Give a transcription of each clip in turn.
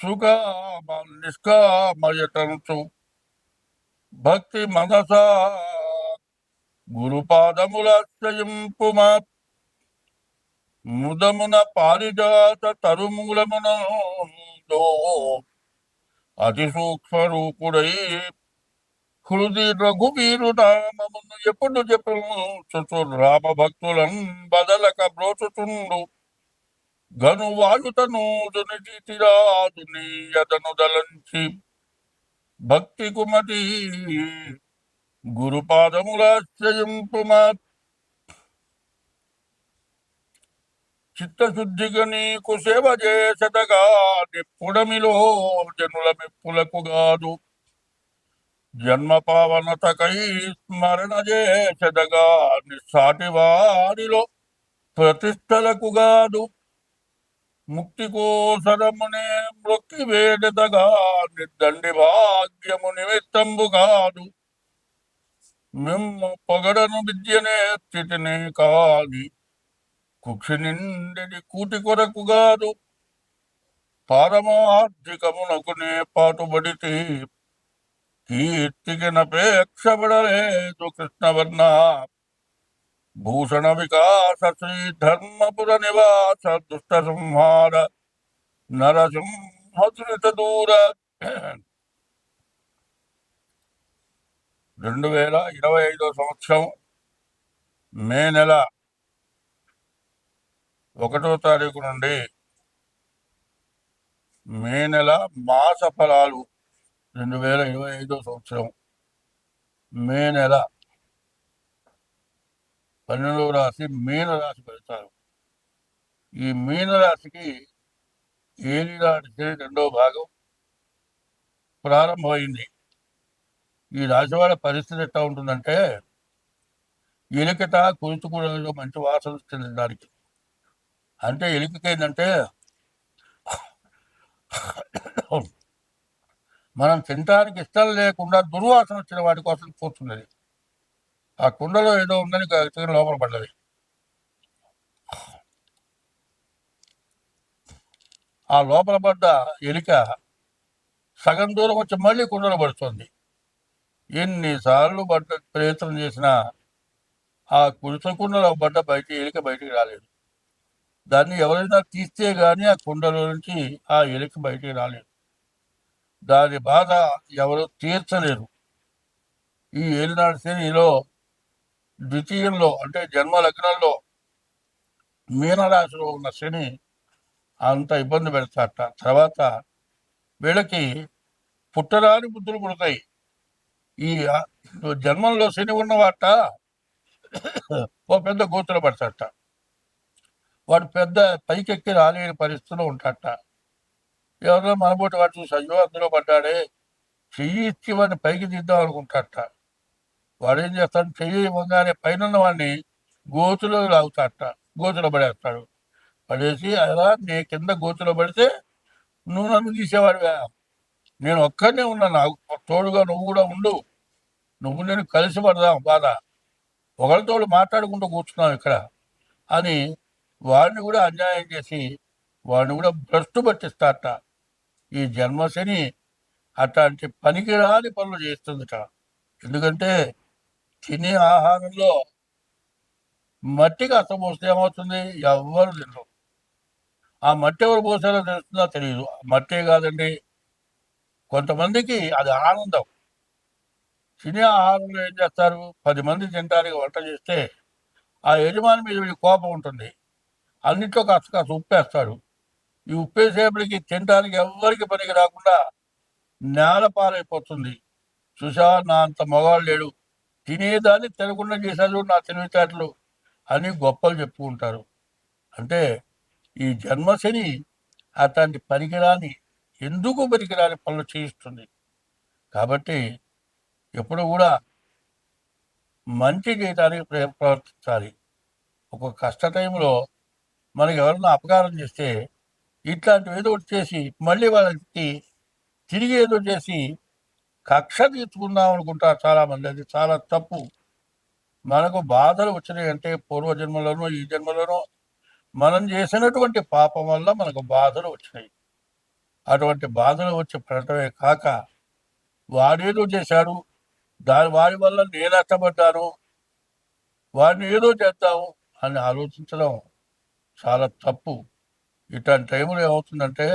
సుకామ నిష్కామయతంతు భక్తి మనసా గురుపాదములాశ్రయింపుమా. ముదమున పారిజాత తరుమూలమున అతి సూక్ష్మ రూపుడై హృది రఘువీరు నామమును ఎప్పుడు చెప్పు రామ భక్తులను బదలక బ్రోచుచుండు. గను వాయుతనూదుని యదను దలంచి భక్తి కుమతి గురుపాదములాశ్రయింపుమా చిత్తశుద్ధిగా నీకు సేవ చేసదగా నిప్పుడమిలో జనుల మెప్పులకు గాదు. జన్మ పావనతకై స్మరణ చేసదగా నిస్సాటి వారిలో ప్రతిష్టలకు గాదు. ముక్తి కోసరమునే మృక్కి వేడతగా నిద్దండి భాగ్యము నిమిత్తంబు కాదు. మిమ్ము పొగడను విద్యనే స్థితినే కాని కుక్షి నిండిని కూటి కొరకు కాదు. పారమార్థికమునకునే పాటుబడితే కీర్తికి నపేక్షపడలేదు కృష్ణవర్ణ. భూషణ వికాస శ్రీ ధర్మపుర నివాస దుష్ట సంహార నరసింహసునిత దూర రెండు వేల ఇరవై ఐదో సంవత్సరం మే నెల ఒకటో తారీఖు నుండి మే నెల మాస ఫలాలు రెండు వేల ఇరవై ఐదో సంవత్సరం మే నెల పన్నెండవ రాశి మీన రాశి ఈ మీన రాశికి ఏలినాటి శని రెండవ భాగం ప్రారంభమైంది. ఈ రాశి వాళ్ళ పరిస్థితి ఎట్లా ఉంటుందంటే ఎలికట కురుచుకులలో మంచి వాసన చెందడానికి దానికి. అంటే ఎలికకి ఏంటంటే మనం తినడానికి ఇష్టం లేకుండా దుర్వాసన వచ్చిన వాటి కోసం కూర్చున్నది. ఆ కుండలో ఏదో ఉందని చికెన్ లోపల పడ్డది. ఆ లోపల పడ్డ ఎలిక సగం దూరం వచ్చి మళ్ళీ కుండలో పడుతుంది. ఎన్నిసార్లు పడ్డ ప్రయత్నం చేసినా ఆ కుడిస కుండలో పడ్డ బయట ఎలిక బయటికి రాలేదు. దాన్ని ఎవరైనా తీస్తే కానీ ఆ కుండలో నుంచి ఆ ఎలిక బయటికి రాలేదు. దాని బాధ ఎవరు తీర్చలేరు. ఈ ఏలినాడు శ్రేణిలో ద్వితీయంలో అంటే జన్మ లగ్నంలో మీనరాశిలో ఉన్న శని అంత ఇబ్బంది పెడతాట తర్వాత వీళ్ళకి పుట్టరాని బుద్ధులు పుడతాయి. ఈ జన్మంలో శని ఉన్నవాట ఓ పెద్ద గోతులు పడతాట వాడు పెద్ద పైకెక్కి రాలేని పరిస్థితిలో ఉంటాట ఎవరో మనబోటి వాడు చూసి అయ్యో అందులో పడ్డాడే చెయ్యి ఇచ్చి వాడిని పైకి తీద్దాం అనుకుంటాట వాడు ఏం చేస్తాడు? చెయ్యి ఇవ్వగానే పైన వాడిని గోతులో లాగుతాడట. గోతులో పడేస్తాడు. పడేసి అలా నీ కింద గోతులో పడితే నువ్వు నన్ను తీసేవాడుగా నేను ఒక్కనే ఉన్నా. నాకు తోడుగా నువ్వు కూడా ఉండు. నువ్వు నేను కలిసి పడదాం. బాధ. ఒకరితో మాట్లాడుకుంటూ కూర్చున్నాం ఇక్కడ. అని వాడిని కూడా అన్యాయం చేసి వాడిని కూడా భ్రష్టు పట్టిస్తారట ఈ జన్మశని అట్లాంటి పనికిరాని పనులు చేస్తుందిట. ఎందుకంటే తినే ఆహారంలో మట్టికి అసలు పోస్తే ఏమవుతుంది? ఎవ్వరు తినరు. ఆ మట్టి ఎవరు పోసారో తెలుస్తుందో? తెలియదు మట్టే కాదండి. కొంతమందికి అది ఆనందం. తినే ఆహారంలో ఏం చేస్తారు? పది మంది తినడానికి వంట చేస్తే ఆ యజమాని మీద వీడి కోపం ఉంటుంది. అన్నింటిలో కాస్త కాస్త ఉప్పేస్తాడు ఈ ఉప్పేసేపటికి తినడానికి ఎవ్వరికి పనికి రాకుండా నేల పాలైపోతుంది చూసా నా అంత మగవాళ్ళు లేడు. తినేదాన్ని తినకుండా చేశారు నా తెలివితేటలు అని గొప్పలు చెప్పుకుంటారు అంటే ఈ జన్మశని అట్లాంటి పనికిరాని ఎందుకు పనికిరాని పనులు చేయిస్తుంది? కాబట్టి ఎప్పుడు కూడా మంచి చేయడానికి ప్రవర్తించాలి. ఒక కష్ట టైంలో మనకి ఎవరైనా అపకారం చేస్తే ఇట్లాంటివి ఏదో ఒకటి చేసి మళ్ళీ వాళ్ళకి తిరిగి ఏదో చేసి కక్ష తీర్చుకుందాం అనుకుంటారు చాలామంది. అది చాలా తప్పు. మనకు బాధలు వచ్చినాయి అంటే పూర్వజన్మలోనో ఈ జన్మలోనో మనం చేసినటువంటి పాపం వల్ల మనకు బాధలు వచ్చినాయి. అటువంటి బాధలు వచ్చి పడటమే కాక వాడేదో చేశాడు దాని వారి వల్ల నేను నష్టపడ్డాను వాడిని ఏదో చేద్దాము అని ఆలోచించడం చాలా తప్పు. ఇట్లాంటి టైంలో ఏమవుతుందంటే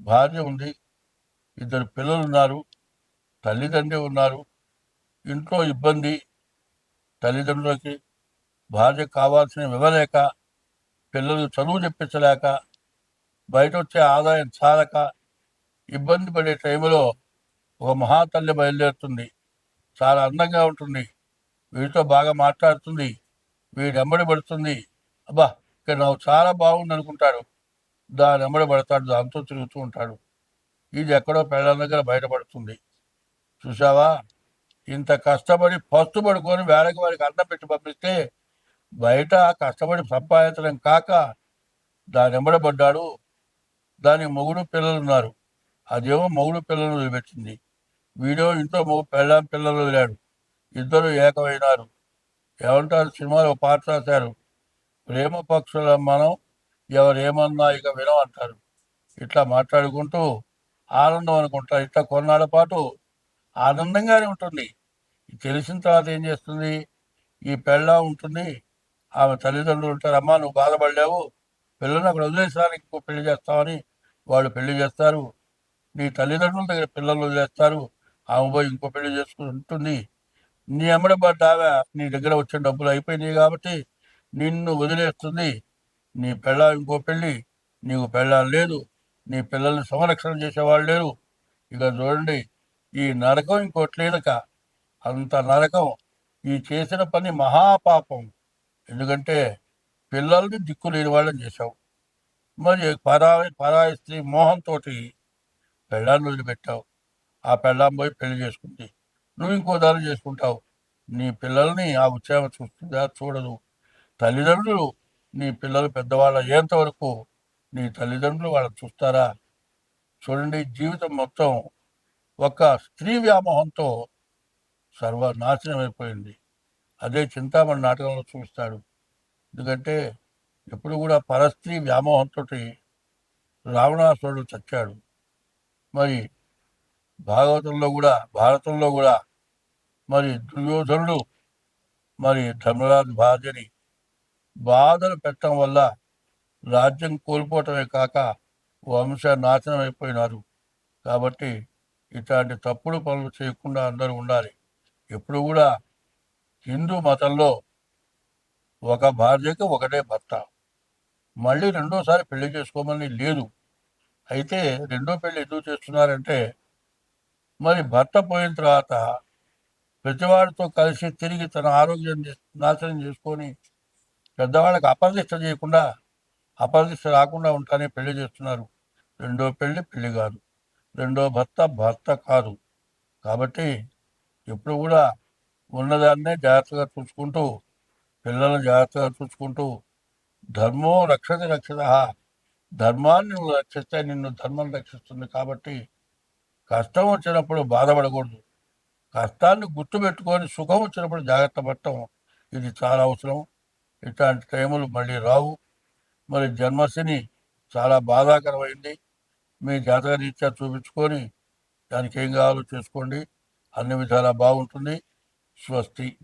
భార్య ఉంది ఇద్దరు పిల్లలు ఉన్నారు తల్లిదండ్రి ఉన్నారు. ఇంట్లో ఇబ్బంది తల్లిదండ్రులకి భార్య కావాల్సినవి ఇవ్వలేక పిల్లలు చదువు చెప్పించలేక బయట వచ్చే ఆదాయం చాలక ఇబ్బంది పడే టైంలో ఒక మహాతల్లి బయలుదేరుతుంది. చాలా అందంగా ఉంటుంది. వీరితో బాగా మాట్లాడుతుంది. వీడు వెంబడి పడుతుంది. అబ్బా ఇక్కడ నాకు చాలా బాగుంది అనుకుంటాడు దాని వెంబడి పడతాడు. దాంతో తిరుగుతూ ఉంటాడు. ఇది ఎక్కడో పెళ్ళ దగ్గర బయటపడుతుంది. చూసావా ఇంత కష్టపడి పస్తు పడుకొని వేళకి వారికి అన్నం పెట్టి పంపిస్తే బయట కష్టపడి సంపాదించడం కాక దాని ఎంబడబడ్డాడు దాని మొగుడు పిల్లలు ఉన్నారు. అదేమో మొగుడు పిల్లలు వదిలిపెట్టింది. వీడియో ఇంట్లో మొగు పెళ్ళాం పిల్లలు వదిలాడు. ఇద్దరు ఏకమైనారు. ఏమంటారు? సినిమాలో ఒక పాట రాశారు. ప్రేమ పక్షుల మనం ఎవరేమన్నా ఇక వినం అంటారు. ఇట్లా మాట్లాడుకుంటూ ఆనందం అనుకుంటారు ఇట్లా కొన్నాళ్ళ పాటు ఆనందంగానే ఉంటుంది. ఇది తెలిసిన తర్వాత ఏం చేస్తుంది? ఈ పెళ్ళ ఉంటుంది. ఆమె తల్లిదండ్రులు ఉంటారు. అమ్మా నువ్వు బాధపడలేవు. పిల్లల్ని అక్కడ వదిలేసానికి ఇంకో పెళ్ళి చేస్తామని వాళ్ళు పెళ్ళి చేస్తారు. నీ తల్లిదండ్రుల దగ్గర పిల్లలు వదిలేస్తారు. ఆమె పోయి ఇంకో పెళ్ళి చేసుకుంటుంది నీ ఎమ్మడబడ్డ ఆమె నీ దగ్గర వచ్చిన డబ్బులు అయిపోయినాయి కాబట్టి నిన్ను వదిలేస్తుంది. నీ పెళ్ళ ఇంకో పెళ్ళి. నీకు పెళ్ళాలు లేదు. నీ పిల్లల్ని సంరక్షణ చేసేవాళ్ళు లేరు. ఇక చూడండి ఈ నరకం ఇంకోట్లేదక అంత నరకం. ఈ చేసిన పని మహాపాపం. ఎందుకంటే పిల్లల్ని దిక్కు లేని వాళ్ళని చేశావు. మరి పరాయి పరాయి స్త్రీ మోహంతో పెళ్ళాన్ని వదిలిపెట్టావు. ఆ పెళ్ళాం పోయి పెళ్ళి చేసుకుంది. నువ్వు ఇంకో దాని చేసుకుంటావు. నీ పిల్లల్ని ఆ ఉత్సాహం చూస్తుందా? చూడదు. తల్లిదండ్రులు నీ పిల్లలు పెద్దవాళ్ళ అయ్యేంత వరకు నీ తల్లిదండ్రులు వాళ్ళని చూస్తారా? చూడండి జీవితం మొత్తం ఒక స్త్రీ వ్యామోహంతో సర్వనాశనం అయిపోయింది. అదే చింతామణి నాటకంలో చూస్తాడు. ఎందుకంటే ఎప్పుడు కూడా పరస్త్రీ వ్యామోహంతో రావణాసురుడు చచ్చాడు. మరి భాగవతంలో కూడా భారతంలో కూడా మరి దుర్యోధనుడు మరి ధర్మరాజు భార్యని బాధలు పెట్టడం వల్ల రాజ్యం కోల్పోవటమే కాక వంశ నాశనం అయిపోయినారు. కాబట్టి ఇట్లాంటి తప్పుడు పనులు చేయకుండా అందరూ ఉండాలి. ఎప్పుడు కూడా హిందూ మతంలో ఒక భార్యకి ఒకటే భర్త. మళ్ళీ రెండోసారి పెళ్ళి చేసుకోమని లేదు. అయితే రెండో పెళ్ళి ఎందుకు చేస్తున్నారంటే మరి భర్త పోయిన తర్వాత ప్రతివాడితో కలిసి తిరిగి తన ఆరోగ్యం నాశనం చేసుకొని పెద్దవాళ్ళకి అపరిదిష్ట చేయకుండా అపరిదిష్ట రాకుండా ఉంటానే పెళ్ళి చేస్తున్నారు. రెండో పెళ్ళి పెళ్ళి కాదు. రెండో భర్త భర్త కాదు. కాబట్టి ఎప్పుడు కూడా ఉన్నదాన్నే జాగ్రత్తగా చూసుకుంటూ పిల్లలను జాగ్రత్తగా చూసుకుంటూ ధర్మో రక్షతి రక్షత. ధర్మాన్ని నువ్వు రక్షిస్తే నిన్ను ధర్మం రక్షిస్తుంది కాబట్టి కష్టం వచ్చినప్పుడు బాధపడకూడదు. కష్టాన్ని గుర్తుపెట్టుకొని సుఖం వచ్చినప్పుడు జాగ్రత్త పడటం ఇది చాలా అవసరం. ఇట్లాంటి టైములు మళ్ళీ రావు. మరి జన్మశని చాలా బాధాకరమైంది. మీ జాతక రీత్యా చూపించుకొని దానికి ఏం కావాలో చేసుకోండి. అన్ని విధాలా బాగుంటుంది. స్వస్తి.